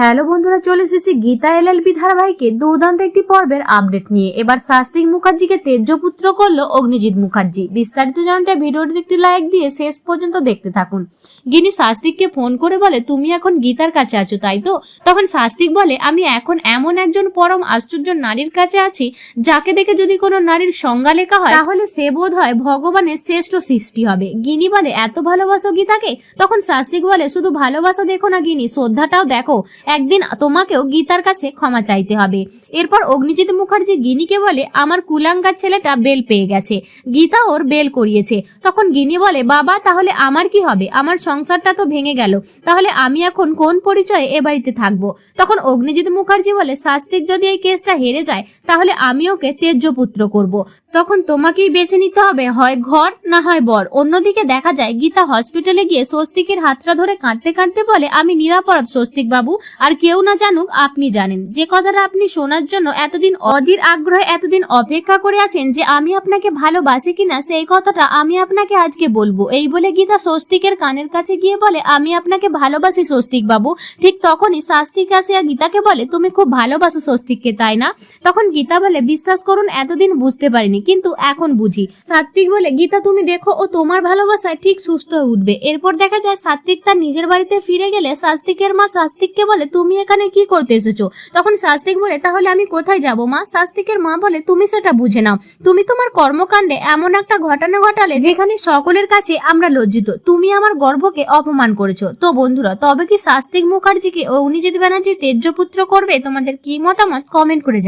Hello বন্ধুরা, চলে এসেছি গীতা এল এলএলবি ধারাবাহিকে দুর্দান্ত একটি পর্বের আপডেট নিয়ে। এবার শাস্তিক মুখার্জিকে তেজ্যপুত্র করল অগ্নিজিৎ মুখার্জি। বিস্তারিত জানতে ভিডিওটি একটি লাইক দিয়ে শেষ পর্যন্ত দেখতে থাকুন। গিনি শাস্তিককে ফোন করে বলে, তুমি এখন গীতার কাছে আছো, তাই তো? তখন শাস্তিক বলে, আমি এখন এমন একজন পরম আশ্চর্য নারীর কাছে আছি, যাকে দেখে যদি কোনো নারীর সংজ্ঞা লেখা হয়, তাহলে সে বোধ হয় ভগবানের শ্রেষ্ঠ সৃষ্টি হবে। গিনি বলে, এত ভালোবাসো গীতাকে? তখন শাস্তিক বলে, শুধু ভালোবাসা দেখো না গিনি, শ্রদ্ধাটাও দেখো। একদিন তোমাকেও গীতার কাছে ক্ষমা চাইতে হবে। এরপর অগ্নিজিৎ মুখার্জি গিনিকে বলে, আমার কুলাঙ্গার ছেলেটা বেল পেয়ে গেছে। গীতা ওর বেল করিয়েছে। তখন গিনি বলে, বাবা, তাহলে আমার কি হবে? আমার সংসারটা তো ভেঙে গেল। তাহলে আমি এখন কোন পরিচয়ে এ বাড়িতে থাকব? তখন অগ্নিজিৎ মুখার্জি বলে শাস্তিক যদি এই কেসটা হেরে যায়, তাহলে আমি ওকে তেজ্যপুত্র করব। তখন তোমাকেই বেছে নিতে হবে, হয় ঘর না হয় বর। অন্যদিকে দেখা যায়, গীতা হসপিটালে গিয়ে স্বস্তিকের হাতটা ধরে কাঁদতে কাঁদতে বলে, আমি নিরাপরাধ স্বস্তিক বাবু আর কেউ না জানুক আপনি জানেন। যে কথাটা আপনি শোনার জন্য এতদিন অধীর আগ্রহে এতদিন অপেক্ষা করে আছেন যে আমি আপনাকে ভালোবাসি কিনা, সেই কথাটা আমি আপনাকে আজকে বলব। এই বলে গীতা স্বস্তিকের কানের কাছে গিয়ে বলে, আমি আপনাকে ভালোবাসি স্বস্তিক বাবু। ঠিক তখনই শাস্তিক আসিয়া গীতাকে বলে, তুমি খুব ভালোবাসো স্বস্তিককে, তাই না? তখন গীতা বলে, বিশ্বাস করুন, এতদিন বুঝতে পারিনি, কিন্তু এখন বুঝি। সাত্বিক বলে, গীতা, তুমি দেখো, ও তোমার ভালোবাসায় ঠিক সুস্থ হয়ে উঠবে। এরপর দেখা যায় সাত্বিক তার নিজের বাড়িতে ফিরে গেলে শাস্তিকের মা শাস্তিককে বলে তুমি এখানে কি করতে এসেছ? তখন শাস্তিক বলে, তাহলে আমি কোথায় যাব মা? শাস্তিকের মা বলে, তুমি সেটা বুঝে নাও। তুমি তোমার কর্মকাণ্ডে এমন একটা ঘটনা ঘটালে যেখানে সকলের কাছে আমরা লজ্জিত। তুমি আমার গর্ভকে অপমান করেছ। তো বন্ধুরা, তবে কি শাস্তিক মুখার্জিকে অগ্নিজিৎ ব্যানার্জি তেজ্যপুত্র করবে, তোমাদের কি মতামত? কমেন্ট করে।